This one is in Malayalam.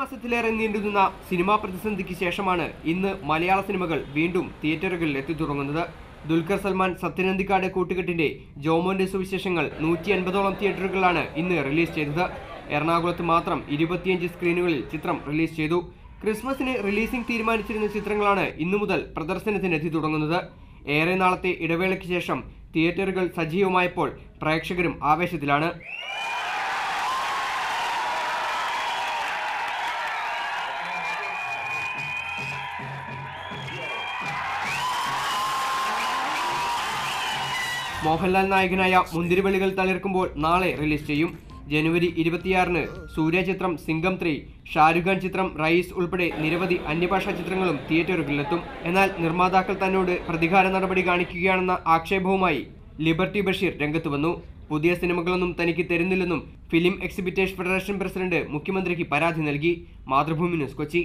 മാസത്തിലേറെ നീണ്ടുനിന്ന സിനിമാ പ്രതിസന്ധിക്ക് ശേഷമാണ് ഇന്ന് മലയാള സിനിമകൾ വീണ്ടും തിയേറ്ററുകളിൽ എത്തിത്തുടങ്ങുന്നത് ദുൽഖർ സൽമാൻ സത്യനന്ദിക്കാട് കൂട്ടുകെട്ടിന്റെ ജോമോന്റെ സുവിശേഷങ്ങൾ നൂറ്റി അൻപതോളം തിയേറ്ററുകളാണ് ഇന്ന് റിലീസ് ചെയ്തത്. എറണാകുളത്ത് മാത്രം ഇരുപത്തിയഞ്ച് സ്ക്രീനുകളിൽ ചിത്രം റിലീസ് ചെയ്തു. ക്രിസ്മസിന് റിലീസിംഗ് തീരുമാനിച്ചിരുന്ന ചിത്രങ്ങളാണ് ഇന്നു മുതൽ പ്രദർശനത്തിന് എത്തി തുടങ്ങുന്നത്. ഏറെ നാളത്തെ ഇടവേളയ്ക്ക് ശേഷം തിയേറ്ററുകൾ സജീവമായപ്പോൾ പ്രേക്ഷകരും ആവേശത്തിലാണ്. മോഹൻലാൽ നായകനായ മുന്തിരിവെളികൾ തളിർക്കുമ്പോൾ നാളെ റിലീസ് ചെയ്യും. ജനുവരി ഇരുപത്തിയാറിന് സൂര്യ ചിത്രം സിംഗം ത്രീ ഷാരുഖ് ഖാൻ ചിത്രം റൈസ് ഉൾപ്പെടെ നിരവധി അന്യഭാഷാ ചിത്രങ്ങളും തിയേറ്ററുകളിലെത്തും. എന്നാൽ നിർമ്മാതാക്കൾ തന്നോട് പ്രതികാര നടപടി കാണിക്കുകയാണെന്ന ആക്ഷേപവുമായി ലിബർട്ടി ബഷീർ രംഗത്ത് വന്നു. പുതിയ സിനിമകളൊന്നും തനിക്ക് തരുന്നില്ലെന്നും ഫിലിം എക്സിബിറ്റേഷൻ ഫെഡറേഷൻ പ്രസിഡന്റ് മുഖ്യമന്ത്രിക്ക് പരാതി നൽകി. മാതൃഭൂമി ന്യൂസ് കൊച്ചി.